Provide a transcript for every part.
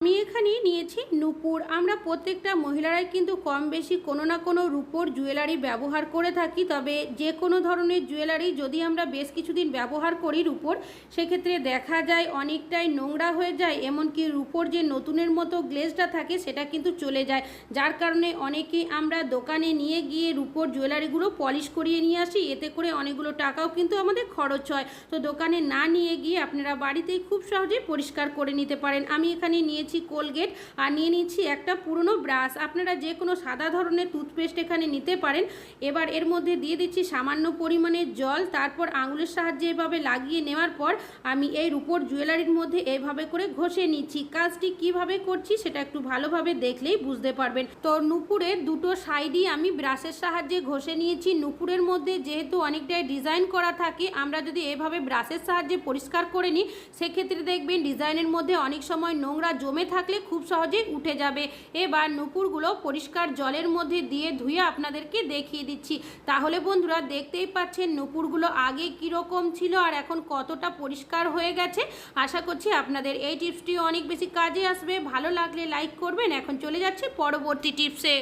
আমি এখানে নিয়েছি নূপুর। আমরা প্রত্যেকটা মহিলারাই কিন্তু কম বেশি কোনো না কোনো রূপোর জুয়েলারি ব্যবহার করে থাকি, তবে যে কোনো ধরনের জুয়েলারি যদি আমরা বেশ কিছুদিন ব্যবহার করি রূপোর, সেক্ষেত্রে দেখা যায় অনেকটাই নোংরা হয়ে যায়, এমনকি রূপোর যে নতুনের মতো গ্লেজটা থাকে সেটা কিন্তু চলে যায়। যার কারণে অনেকেই আমরা দোকানে নিয়ে গিয়ে রূপোর জুয়েলারিগুলো পলিশ করিয়ে নিয়ে আসি, এতে করে অনেকগুলো টাকাও কিন্তু আমাদের খরচ হয়। তো দোকানে না নিয়ে গিয়ে আপনারা বাড়িতেই খুব সহজেই পরিষ্কার করে নিতে পারেন। আমি এখানে নিয়েছি কোলগেট আর নিয়ে নিচ্ছি একটা পুরনো ব্রাশ। আপনারা যে কোনো সাদা ধরনের টুথপেস্ট এখানে নিতে পারেন। এবার এর মধ্যে দিয়ে দিচ্ছি সামান্য পরিমাণে জল, তারপর আঙুলের সাহায্যে এভাবে লাগিয়ে নেওয়ার পর আমি এই রূপোর জুয়েলারির মধ্যে এইভাবে করে ঘষে নিচ্ছি। কাজটি কীভাবে করছি সেটা একটু ভালোভাবে দেখলেই বুঝতে পারবেন। তো নুপুরের দুটো সাইডই আমি ব্রাশের সাহায্যে ঘষে নিয়েছি। নুপুরের মধ্যে যেহেতু অনেকটাই ডিজাইন করা থাকে, আমরা যদি এভাবে ব্রাশের সাহায্যে পরিষ্কার করে নিই, সেক্ষেত্রে দেখবেন ডিজাইনের মধ্যে অনেক সময় নোংরা জমে থাকলে খুব সহজেই উঠে যাবে। এবার নুপুরগুলো পরিষ্কার জলের মধ্যে দিয়ে ধুয়ে আপনাদেরকে দেখিয়ে দিচ্ছি। তাহলে বন্ধুরা দেখতেই পাচ্ছেন নুপুরগুলো আগে কীরকম ছিল আর এখন কতটা পরিষ্কার হয়ে গেছে। আশা করছি আপনাদের এই টিপসটি অনেক বেশি কাজে আসবে। ভালো লাগলে লাইক করবেন। এখন চলে যাচ্ছে পরবর্তী টিপসে।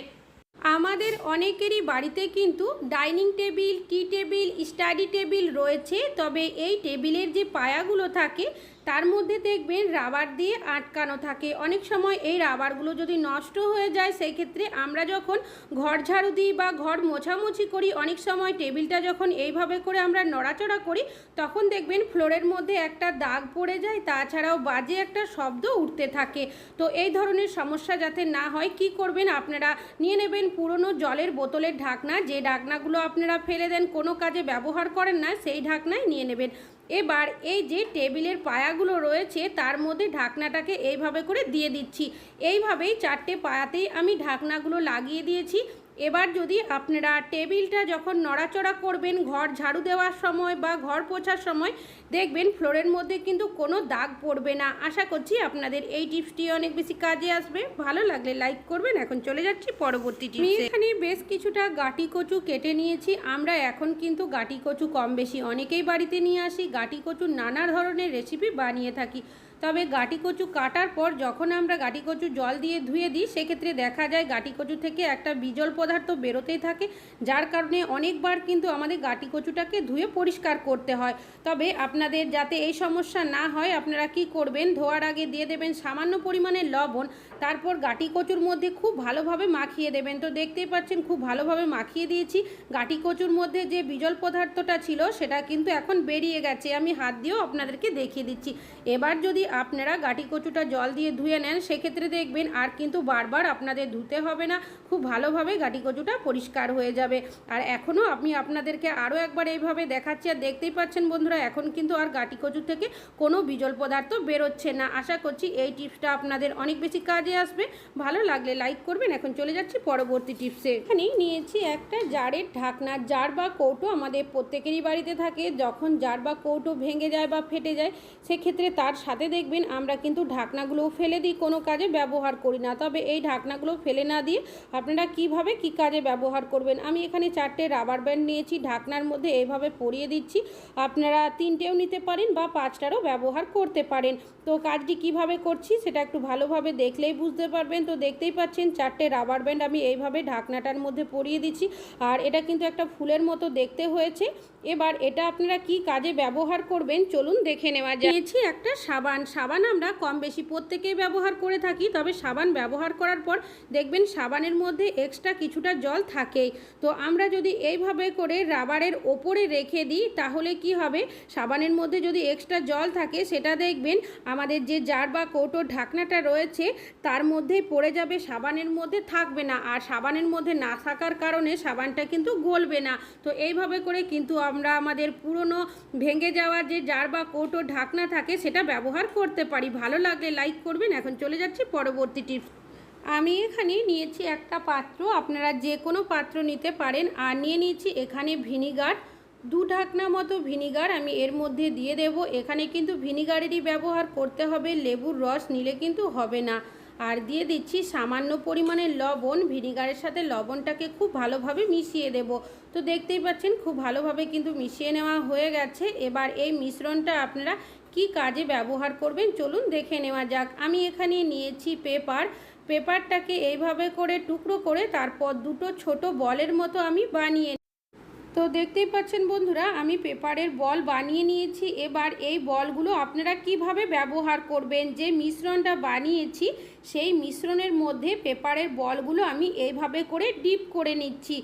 আমাদের অনেকেরই বাড়িতে কিন্তু dining table, tea table, study table রয়েছে। তবে এই টেবিলের যে পায়াগুলো থাকে তার মধ্যে দেখবেন রাবার দিয়ে আটকানো থাকে। অনেক সময় এই রাবারগুলো যদি নষ্ট হয়ে যায় সেই ক্ষেত্রে আমরা যখন ঘর ঝাড়ু দিই বা ঘর মোছামুছি করি, অনেক সময় টেবিলটা যখন এইভাবে করে আমরা নড়াচড়া করি, তখন দেখবেন ফ্লোরের মধ্যে একটা দাগ পড়ে যায়। তাছাড়াও বাজে একটা শব্দ উঠতে থাকে। তো এই ধরনের সমস্যা যাতে না হয়, কি করবেন আপনারা? নিয়ে নেবেন পুরনো জলের বোতলের ঢাকনা। যে ঢাকনাগুলো আপনারা ফেলে দেন, কোনো কাজে ব্যবহার করেন না, সেই ঢাকনায় নিয়ে নেবেন। এবার এই যে টেবিলের পায়াগুলো রয়েছে, তার মধ্যে ঢাকনাটাকে এইভাবে করে দিয়ে দিচ্ছি। এইভাবেই চারটে পায়াতেই আমি ঢাকনাগুলো লাগিয়ে দিয়েছি। এবার যদি আপনারা টেবিলটা যখন নড়াচড়া করবেন, ঘর ঝাড়ু দেওয়ার সময় বা ঘর পোছার সময়, দেখবেন ফ্লোরের মধ্যে কিন্তু কোনো দাগ পড়বে না। আশা করছি আপনাদের এই টিপসটি অনেক বেশি কাজে আসবে। ভালো লাগলে লাইক করবেন। এখন চলে যাচ্ছি পরবর্তী টিপস। এখানে বেশ কিছুটা গাটি কচু কেটে নিয়েছি। আমরা এখন কিন্তু গাটি কচু কম বেশি অনেকেই বাড়িতে নিয়ে আসি। গাটি কচুর নানা ধরনের রেসিপি বানিয়ে থাকি। তবে গাটি কচু কাটার পর যখন আমরা গাটি কচু জল দিয়ে ধুয়ে দিই, সেক্ষেত্রে দেখা যায় গাটি কচু থেকে একটা বিজল পদার্থ বেরোতেই থাকে, যার কারণে অনেকবার কিন্তু আমাদের গাটি কচুটাকে ধুয়ে পরিষ্কার করতে হয়। তবে আপনাদের যাতে এই সমস্যা না হয়, আপনারা কি করবেন? ধোয়ার আগে দিয়ে দেবেন সামান্য পরিমাণে লবণ তারপর গাটি কচুর মধ্যে খুব ভালোভাবে মাখিয়ে দেবেন। তো দেখতেই পাচ্ছেন, খুব ভালোভাবে মাখিয়ে দিয়েছি। গাটি কচুর মধ্যে যে বিজল পদার্থটা ছিল, সেটা কিন্তু এখন বেরিয়ে গেছে। আমি হাত দিয়েও আপনাদেরকে দেখিয়ে দিচ্ছি। এবার যদি আপনারা গাটি কচুটা জল দিয়ে ধুয়ে নেন, সেক্ষেত্রে দেখবেন আর কিন্তু বারবার আপনাদের ধুতে হবে না। খুব ভালোভাবে গাটি কচুটা পরিষ্কার হয়ে যাবে। আর এখনও আমি আপনাদেরকে আরও একবার এইভাবে দেখাচ্ছি। আর দেখতেই পাচ্ছেন বন্ধুরা, এখন কিন্তু আর গাটি কচু থেকে কোনো বিজল পদার্থ বেরোচ্ছে না। আশা করছি এই টিপসটা আপনাদের অনেক বেশি কাজে আসবে। ভালো লাগলে লাইক করবেন। এখন চলে যাচ্ছি পরবর্তী টিপসে। এখানেই নিয়েছি একটা জারের ঢাকনা। জার বা কৌটো আমাদের প্রত্যেকেরই বাড়িতে থাকে। যখন জার বা কৌটো ভেঙে যায় বা ফেটে যায়, সেক্ষেত্রে তার সাথে দেখবেন আমরা কিন্তু ঢাকনাগুলোও ফেলে দিই। কোনো কাজে ব্যবহার করি না। তবে এই ঢাকনাগুলো ফেলে না দিয়ে আপনারা কীভাবে কি কাজে ব্যবহার করবেন? আমি এখানে চারটে রাবার ব্যান্ড নিয়েছি। ঢাকনার মধ্যে এইভাবে পরিয়ে দিচ্ছি। আপনারা তিনটেও নিতে পারেন বা পাঁচটারও ব্যবহার করতে পারেন। তো কাজটি কীভাবে করছি সেটা একটু ভালোভাবে দেখলেই বুঝতে পারবেন। তো দেখতেই পাচ্ছেন চারটে রাবার ব্যান্ড আমি এইভাবে ঢাকনাটার মধ্যে পরিয়ে দিচ্ছি। আর এটা কিন্তু একটা ফুলের মতো দেখতে হয়েছে। এবার এটা আপনারা কি কাজে ব্যবহার করবেন? চলুন দেখে নেওয়া যায় একটা সাবান। সাবান আমরা কম বেশি প্রত্যেকেই ব্যবহার করে থাকি, তবে সাবান ব্যবহার করার পর দেখবেন সাবানের মধ্যে এক্সট্রা কিছুটা জল থাকেই। তো আমরা যদি এইভাবে করে রাবারের ওপরে রেখে দিই, তাহলে কি হবে? সাবানের মধ্যে যদি এক্সট্রা জল থাকে, সেটা দেখবেন আমাদের যে জার বা কৌটো ঢাকনাটা রয়েছে তার মধ্যেই পড়ে যাবে, সাবানের মধ্যে থাকবে না। আর সাবানের মধ্যে না থাকার কারণে সাবানটা কিন্তু গলবে না। তো এইভাবে করে কিন্তু আমরা আমাদের পুরনো ভেঙে যাওয়া যে জার বা কৌটো ঢাকনা থাকে, সেটা ব্যবহার করতে পারি। ভালো লাগলে লাইক করবেন। এখন চলে যাচ্ছি পরবর্তী টিপস আমি এখানে নিয়েছি একটা পাত্র। আপনারা যে কোনো পাত্র নিতে পারেন। আর নিয়ে নিয়েছি এখানে ভিনিগার। দু ঢাকনা মতো ভিনিগার আমি এর মধ্যে দিয়ে দেব। এখানে কিন্তু ভিনিগারেরই ব্যবহার করতে হবে। লেবুর রস নিলে কিন্তু হবে না। আর দিয়ে দিচ্ছি সামান্য পরিমাণে লবণ, ভিনিগারের সাথে লবণটাকে খুব ভালোভাবে মিশিয়ে দেব। তো দেখতেই পাচ্ছেন, খুব ভালোভাবে কিন্তু মিশিয়ে নেওয়া হয়ে গেছে। এবার এই মিশ্রণটা আপনারা কি কাজে ব্যবহার করবেন চলুন দেখে নেওয়া যাক। আমি এখানে নিয়েছি পেপার। পেপারটাকে এইভাবে করে টুকরো করে তারপর দুটো ছোট বলের মতো আমি বানিয়ে তো দেখতেই পাচ্ছেন বন্ধুরা, আমি পেপারের বল বানিয়ে নিয়েছি। এবার এই বলগুলো আপনারা কীভাবে ব্যবহার করবেন? যে মিশ্রণটা বানিয়েছি, সেই মিশ্রণের মধ্যে পেপারের বলগুলো আমি এইভাবে করে ডিপ করে নিচ্ছি।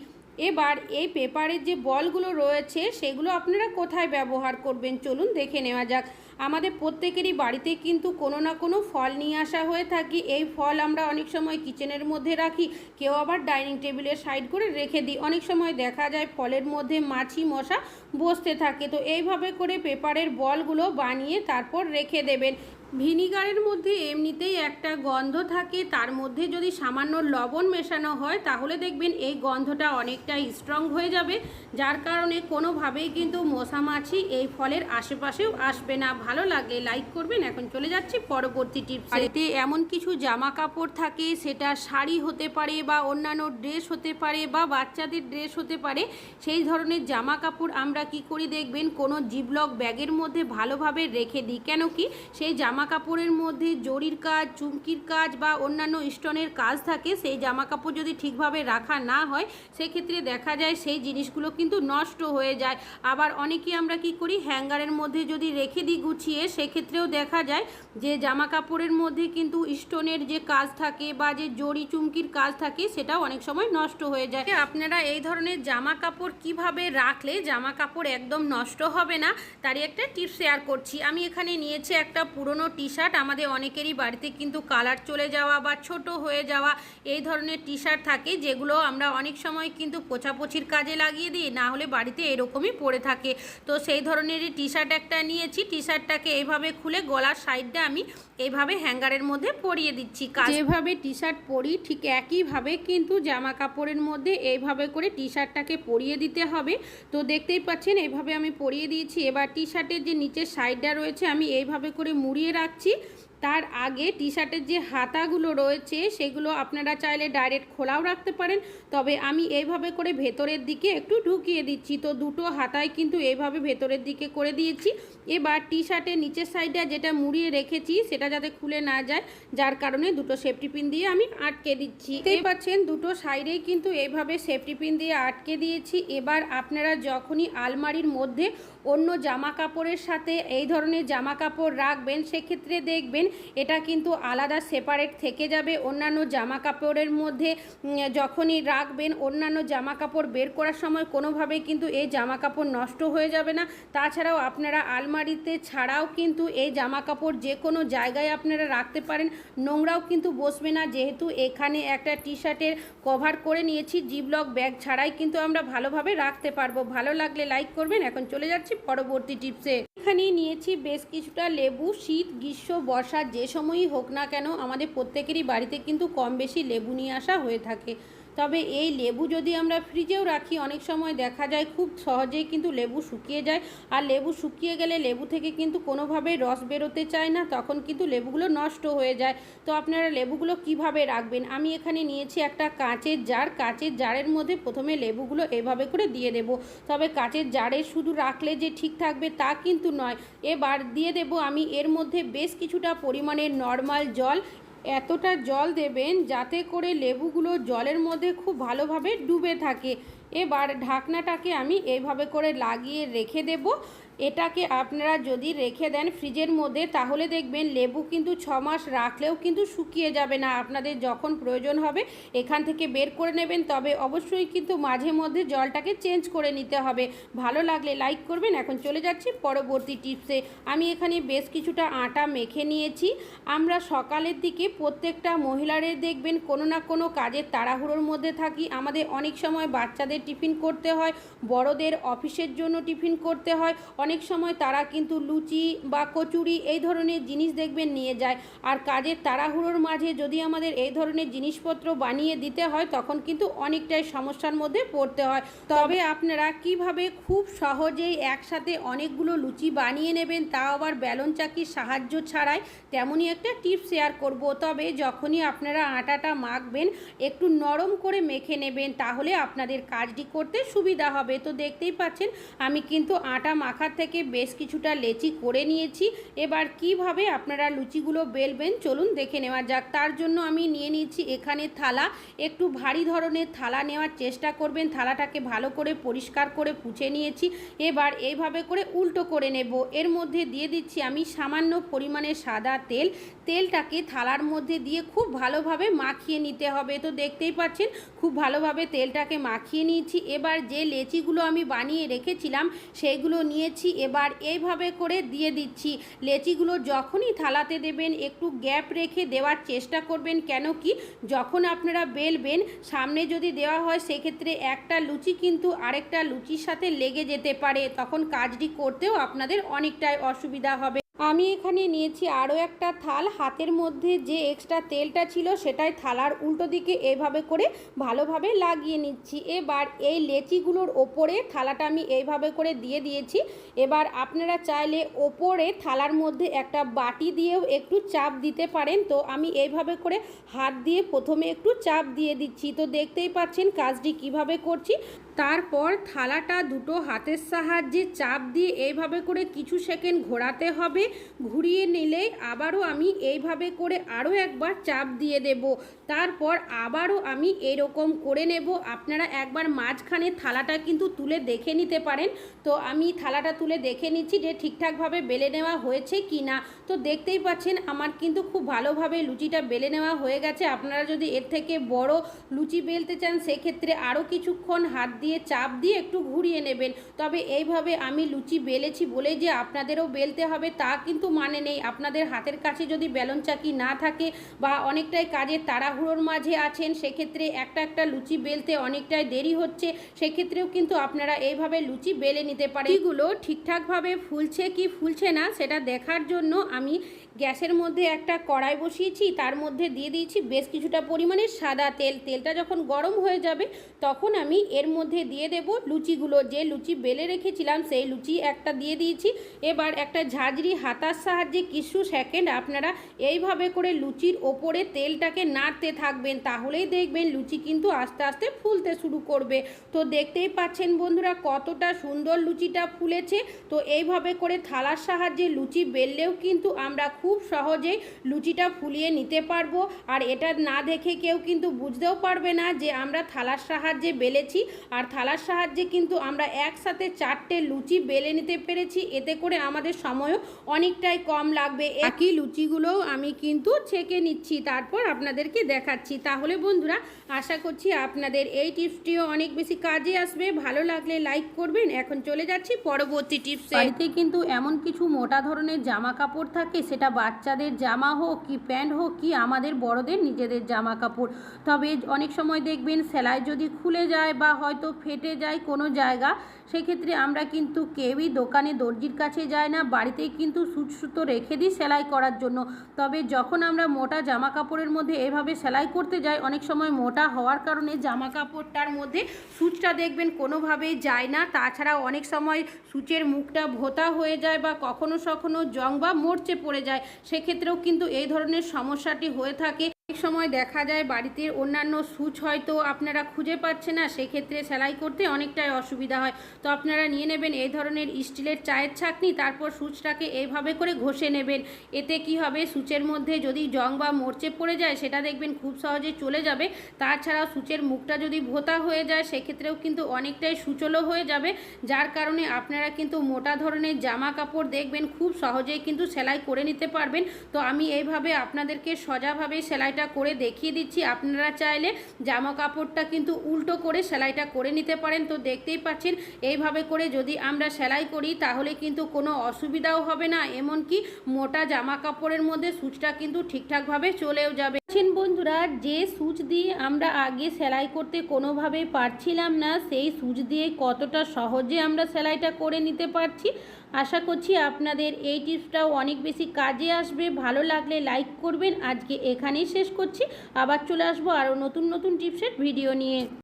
এবার এই পেপারের যে বলগুলো রয়েছে, সেগুলো আপনারা কোথায় ব্যবহার করবেন? চলুন দেখে নেওয়া যাক। আমাদের প্রত্যেকেরই বাড়িতে কিন্তু কোনো না কোনো ফল নিয়ে আসা হয়ে থাকি। এই ফল আমরা অনেক সময় কিচেনের মধ্যে রাখি, কেউ আবার ডাইনিং টেবিলের সাইড করে রেখে দিই। অনেক সময় দেখা যায় ফলের মধ্যে মাছি, মশা বসতে থাকে। তো এইভাবে করে পেপারের বলগুলো বানিয়ে তারপর রেখে দেবেন। ভিনিগারের মধ্যে এমনিতেই একটা গন্ধ থাকে, তার মধ্যে যদি সামান্য লবণ মেশানো হয়, তাহলে দেখবেন এই গন্ধটা অনেকটা স্ট্রং হয়ে যাবে। যার কারণে কোনোভাবেই কিন্তু মশা মাছি এই ফলের আশেপাশেও আসবে না। ভালো লাগে লাইক করবেন। এখন চলে যাচ্ছি পরবর্তী টিপস এতে এমন কিছু জামা কাপড় থাকে, সেটা শাড়ি হতে পারে বা অন্যান্য ড্রেস হতে পারে বা বাচ্চাদের ড্রেস হতে পারে, সেই ধরনের জামা কাপড় আমরা কি করি দেখবেন, কোনো জিবলক ব্যাগের মধ্যে ভালোভাবে রেখে দিই। কেন কি? সেই জামা কাপড়ের মধ্যে জরির কাজ, চুমকির কাজ বা অন্যান্য স্টোনের কাজ থাকে, সেই জামা কাপড় যদি ঠিকভাবে রাখা না হয়, সেক্ষেত্রে দেখা যায় সেই জিনিসগুলো কিন্তু নষ্ট হয়ে যায়। আবার অনেকেই আমরা কি করি, হ্যাঙ্গারের মধ্যে যদি রেখে দিই গুছিয়ে, সেক্ষেত্রেও দেখা যায় যে জামা কাপড়ের মধ্যে কিন্তু স্টোনের যে কাজ থাকে বা যে জরি, চুমকির কাজ থাকে, সেটাও অনেক সময় নষ্ট হয়ে যায়। আপনারা এই ধরনের জামা কাপড় কীভাবে রাখলে জামা কাপড় একদম নষ্ট হবে না, তারই একটা টিপস শেয়ার করছি। আমি এখানে নিয়েছি একটা পুরনো টি শার্ট আমাদের অনেকেরই বাড়িতে কিন্তু কালার চলে যাওয়া বা ছোট হয়ে যাওয়া এই ধরনের টি শার্ট থাকে, যেগুলো আমরা অনেক সময় কিন্তু পোছাপছির কাজে লাগিয়ে দিই, না হলে বাড়িতে এরকমই পড়ে থাকে। তো সেই ধরনেরই টি শার্ট একটা নিয়েছি টি শার্টটাকে এইভাবে খুলে গলার সাইডটা আমি এইভাবে হ্যাঙ্গারের মধ্যে পরিয়ে দিচ্ছি। যেভাবে টি শার্ট পরি, ঠিক একইভাবে কিন্তু জামা কাপড়ের মধ্যে এইভাবে করে টি শার্টটাকে পরিয়ে দিতে হবে। তো দেখতেই পাচ্ছেন, এইভাবে আমি পরিয়ে দিয়েছি। এবার টি শার্টের যে নিচের সাইডটা রয়েছে, আমি এইভাবে করে মুড়িয়ে রাখছি। তার আগে টি শার্টের যে হাতাগুলো রয়েছে সেগুলো আপনারা চাইলে ডাইরেক্ট খোলাও রাখতে পারেন। তবে আমি এইভাবে করে ভেতরের দিকে একটু ঢুকিয়ে দিচ্ছি। তো দুটো হাতায় কিন্তু এইভাবে ভেতরের দিকে করে দিয়েছি। এবার টি শার্টের নিচের সাইডে যেটা মুড়িয়ে রেখেছি সেটা যাতে খুলে না যায় যার কারণে দুটো সেফটি পিন দিয়ে আমি আটকে দিচ্ছি। দেখতেই পাচ্ছেন দুটো সাইডেই কিন্তু এইভাবে সেফটি পিন দিয়ে আটকে দিয়েছি। এবার আপনারা যখনই আলমারির মধ্যে অন্য জামা কাপড়ের সাথে এই ধরনের জামা কাপড় রাখবেন, সেক্ষেত্রে দেখবেন এটা কিন্তু আলাদা সেপারেট থেকে যাবে। অন্যান্য জামা কাপড়ের মধ্যে যখনই রাখবেন, অন্যান্য জামা কাপড় বের করার সময় কোনোভাবেই কিন্তু এই জামা কাপড় নষ্ট হয়ে যাবে না। তাছাড়াও আপনারা আলমারিতে ছাড়াও কিন্তু এই জামা কাপড় যে কোনো জায়গায় আপনারা রাখতে পারেন। নোংরাও কিন্তু বসবে না। যেহেতু এখানে একটা টি শার্টের কভার করে নিয়েছি জিবলক ব্যাগ ছাড়াই কিন্তু আমরা ভালোভাবে রাখতে পারব। ভালো লাগলে লাইক করবেন। এখন চলে যাচ্ছি পরবর্তী টিপসে। এখানে নিয়েছি বেশ কিছুটা লেবু, শীত, গ্রীষ্ম, বর্ষা, যে সময়ই হোক না কেন, আমাদের প্রত্যেকেরই বাড়িতে কিন্তু কম বেশি লেবু নিয়ে আসা হয়ে থাকে। তবে এই লেবু যদি আমরা ফ্রিজেও রাখি, অনেক সময় দেখা যায় খুব সহজেই কিন্তু লেবু শুকিয়ে যায়। আর লেবু শুকিয়ে গেলে লেবু থেকে কিন্তু কোনোভাবেই রস বেরোতে চায় না, তখন কিন্তু লেবুগুলো নষ্ট হয়ে যায়। তো আপনারা লেবুগুলো কীভাবে রাখবেন? আমি এখানে নিয়েছি একটা কাঁচের জার। কাঁচের জারের মধ্যে প্রথমে লেবুগুলো এভাবে করে দিয়ে দেব। তবে কাঁচের জারে শুধু রাখলে যে ঠিক থাকবে তা কিন্তু নয়। এবার দিয়ে দেব আমি এর মধ্যে বেশ কিছুটা পরিমাণে নর্মাল জল এতটা জল দেবেন যাতে করে লেবুগুলো জলের মধ্যে খুব ভালোভাবে ডুবে থাকে। এবার ঢাকনাটাকে আমি এইভাবে করে লাগিয়ে রেখে দেব। এটাকে আপনারা যদি রেখে দেন ফ্রিজের মধ্যে, তাহলে দেখবেন লেবু কিন্তু ছ মাস রাখলেও কিন্তু শুকিয়ে যাবে না। আপনাদের যখন প্রয়োজন হবে, এখান থেকে বের করে নেবেন। তবে অবশ্যই কিন্তু মাঝে মধ্যে জলটাকে চেঞ্জ করে নিতে হবে। ভালো লাগলে লাইক করবেন। এখন চলে যাচ্ছি পরবর্তী টিপসে। আমি এখানে বেশ কিছুটা আটা মেখে নিয়েছি। আমরা সকালের দিকে প্রত্যেকটা মহিলাদের দেখবেন কোনো না কোনো কাজের তাড়াহুড়োর মধ্যে থাকি। আমাদের অনেক সময় বাচ্চাদের টিফিন করতে হয়, বড়দের অফিসের জন্য টিফিন করতে হয়, অনেক অনেক সময় তারা কিন্তু লুচি বা কচুরি এই ধরনের জিনিস দেখবেন নিয়ে যায়। আর কাজের তাড়াহুড়োর মাঝে যদি আমাদের এই ধরনের জিনিসপত্র বানিয়ে দিতে হয়, তখন কিন্তু অনেকটাই সমস্যার মধ্যে পড়তে হয়। তবে আপনারা কীভাবে খুব সহজেই একসাথে অনেকগুলো লুচি বানিয়ে নেবেন তা আবার ব্যালন চাকির সাহায্য ছাড়াই, তেমনই একটা টিপস শেয়ার করব। তবে যখনই আপনারা আটাটা মাখবেন, একটু নরম করে মেখে নেবেন, তাহলে আপনাদের কাজটি করতে সুবিধা হবে। তো দেখতেই পাচ্ছেন, আমি কিন্তু আটা মাখার থেকে বেশ কিছুটা লেচি করে নিয়েছি। এবার কীভাবে আপনারা লুচিগুলো বেলবেন চলুন দেখে নেওয়া যাক। তার জন্য আমি নিয়ে নিয়েছি এখানে থালা। একটু ভারী ধরনের থালা নেওয়ার চেষ্টা করবেন। থালাটাকে ভালো করে পরিষ্কার করে পুছে নিয়েছি। এবার এইভাবে করে উল্টো করে নেব। এর মধ্যে দিয়ে দিচ্ছি আমি সামান্য পরিমাণে সাদা তেল। তেলটাকে থালার মধ্যে দিয়ে খুব ভালোভাবে মাখিয়ে নিতে হবে। তো দেখতেই পাচ্ছেন, খুব ভালোভাবে তেলটাকে মাখিয়ে নিয়েছি। এবার যে লেচিগুলো আমি বানিয়ে রেখেছিলাম, সেইগুলো নিয়েছি এবার এইভাবে করে দিয়ে দিচ্ছি। লেচিগুলো যখনই থালাতে দেবেন, একটু গ্যাপ রেখে দেওয়ার চেষ্টা করবেন। কেন কি, যখন আপনারা বেলবেন, সামনে যদি দেওয়া হয়, সেক্ষেত্রে একটা লুচি কিন্তু আরেকটা লুচির সাথে লেগে যেতে পারে। তখন কাজটি করতেও আপনাদের অনেকটাই অসুবিধা হবে। আমি এখানে নিয়েছি আরও একটা থাল। হাতের মধ্যে যে এক্সট্রা তেলটা ছিল সেটাই থালার উল্টো দিকে এভাবে করে ভালোভাবে লাগিয়ে নিচ্ছি। এবার এই লেচিগুলোর ওপরে থালাটা আমি এইভাবে করে দিয়ে দিয়েছি। এবার আপনারা চাইলে ওপরে থালার মধ্যে একটা বাটি দিয়েও একটু চাপ দিতে পারেন। তো আমি এইভাবে করে হাত দিয়ে প্রথমে একটু চাপ দিয়ে দিচ্ছি। তো দেখতেই পাচ্ছেন কাজটি কীভাবে করছি। তারপর থালাটা দুটো হাতের সাহায্যে চাপ দিয়ে এইভাবে করে কিছু সেকেন্ড ঘোরাতে হবে। ঘুরিয়ে নিলেই আবারও আমি এইভাবে করে আরও একবার চাপ দিয়ে দেব। তারপর আবারও আমি এরকম করে নেব। আপনারা একবার মাঝখানে থালাটা কিন্তু তুলে দেখে নিতে পারেন। তো আমি থালাটা তুলে দেখে নিচ্ছি যে ঠিকঠাকভাবে বেলে নেওয়া হয়েছে কি না তো দেখতেই পাচ্ছেন আমার কিন্তু খুব ভালোভাবে লুচিটা বেলে নেওয়া হয়ে গেছে। আপনারা যদি এর থেকে বড় লুচি বেলতে চান, সেক্ষেত্রে আরও কিছুক্ষণ হাত দিয়ে চাপ দিয়ে একটু ঘুরিয়ে নেবেন। তবে এইভাবে আমি লুচি বেলেছি বলেই যে আপনাদেরও বেলতে হবে, তা কিন্তু মানে নেই। আপনাদের হাতের কাছে যদি বেলন চাকি না থাকে বা অনেকটাই কাজের তাড়াহুড়োর মাঝে আছেন, সেক্ষেত্রে একটা একটা লুচি বেলতে অনেকটাই দেরি হচ্ছে। সেক্ষেত্রেও কিন্তু আপনারা এইভাবে লুচি বেলে নিতে পারেন। এগুলো ঠিকঠাকভাবে ফুলছে কি ফুলছে না, সেটা দেখার জন্য আমি গ্যাসের মধ্যে একটা কড়াই বসিয়েছি, তার মধ্যে দিয়ে দিয়েছি বেশ কিছুটা পরিমাণে সাদা তেল। তেলটা যখন গরম হয়ে যাবে, তখন আমি এর মধ্যে দিয়ে দেব লুচিগুলো। যে লুচি বেলে রেখেছিলাম, সেই লুচি একটা দিয়ে দিয়েছি। এবার একটা ঝাঁঝরি হাতার সাহায্যে কিছু সেকেন্ড আপনারা এইভাবে করে লুচির ওপরে তেলটাকে নাড়তে থাকবেন, তাহলেই দেখবেন লুচি কিন্তু আস্তে আস্তে ফুলতে শুরু করবে। তো দেখতেই পাচ্ছেন বন্ধুরা, কতটা সুন্দর লুচিটা ফুলেছে। তো এইভাবে করে থালার সাহায্যে লুচি বেললেও কিন্তু আমরা খুব সহজেই লুচিটা ফুলিয়ে নিতে পারব। আর এটা না দেখে কেউ কিন্তু বুঝতেও পারবে না যে আমরা থালার সাহায্যে বেলেছি। আর থালার সাহায্যে কিন্তু আমরা একসাথে চারটে লুচি বেলে নিতে পেরেছি। এতে করে আমাদের সময়ও অনেকটাই কম লাগবে। একই লুচিগুলোও আমি কিন্তু ছেঁকে নিচ্ছি। তারপর আপনাদেরকে দেখাচ্ছি। তাহলে বন্ধুরা, আশা করছি আপনাদের এই টিপসটিও অনেক বেশি কাজে আসবে। ভালো লাগলে লাইক করবেন। এখন চলে যাচ্ছি পরবর্তী টিপসে। বাড়িতে কিন্তু এমন কিছু মোটা ধরনের জামা কাপড় থাকে, সেটা বাচ্চাদের জামা হোক কি প্যান্ট হোক কি আমাদের বড়দের নিজেদের জামা কাপড়। তবে অনেক সময় দেখবেন সেলাই যদি খুলে যায় বা হয়তো ফেটে যায় কোনো জায়গা, সেক্ষেত্রে আমরা কিন্তু কেউই দোকানে দর্জির কাছে যাই না, বাড়িতেই কিন্তু সুতো রেখে দিই সেলাই করার জন্য। তবে যখন আমরা মোটা জামা কাপড়ের মধ্যে এভাবে সেলাই করতে যাই, অনেক সময় মোটা হওয়ার কারণে জামা কাপড়টার মধ্যে সুচটা দেখবেন কোনোভাবেই যায় না। তাছাড়া অনেক সময় সুচের মুখটা ভোতা হয়ে যায় বা কখনো কখনো জং বা মরচে পড়ে যায়। সেক্ষেত্রেও কিন্তু এই ধরনের সমস্যাটি হয়ে থাকে। অনেক সময় দেখা যায় বাড়িতে অন্যান্য সুচ হয়তো আপনারা খুঁজে পাচ্ছে না, সেক্ষেত্রে সেলাই করতে অনেকটাই অসুবিধা হয়। তো আপনারা নিয়ে নেবেন এই ধরনের স্টিলের চায়ের ছাকনি, তারপর সুচটাকে এইভাবে করে ঘষে নেবেন। এতে কি হবে? সুচের মধ্যে যদি জং বা মরচে পড়ে যায়, সেটা দেখবেন খুব সহজে চলে যাবে। তাছাড়াও সুচের মুখটা যদি ভোতা হয়ে যায়, সেক্ষেত্রেও কিন্তু অনেকটাই সুচলো হয়ে যাবে। যার কারণে আপনারা কিন্তু মোটা ধরনের জামা কাপড় দেখবেন, খুব সহজেই কিন্তু সেলাই করে নিতে পারবেন। তো আমি এইভাবে আপনাদেরকে সজাভাবে সেলাইটা সেলাইটা করে দেখিয়ে দিচ্ছি। আপনারা চাইলে জামা কাপড়টা কিন্তু উল্টো করে সেলাইটা করে নিতে পারেন। তো দেখতেই পাচ্ছেন, এইভাবে করে যদি আমরা সেলাই করি তাহলে কিন্তু কোনো অসুবিধাও হবে না। এমনকি মোটা জামা কাপড়ের মধ্যে সুচটা কিন্তু ঠিকঠাকভাবে চলেও যাবে। আছেন বন্ধুরা, যে সুচ দিয়ে আমরা আগে সেলাই করতে কোনোভাবে পারছিলাম না, সেই সুচ দিয়ে কতটা সহজে আমরা সেলাইটা করে নিতে পারছি। আশা করছি আপনাদের এই টিপসটাও অনেক বেশি কাজে আসবে। ভালো লাগলে লাইক করবেন। আজকে এখানেই শেষ করছি। আবার চলে আসব আরও নতুন নতুন টিপসের ভিডিও নিয়ে।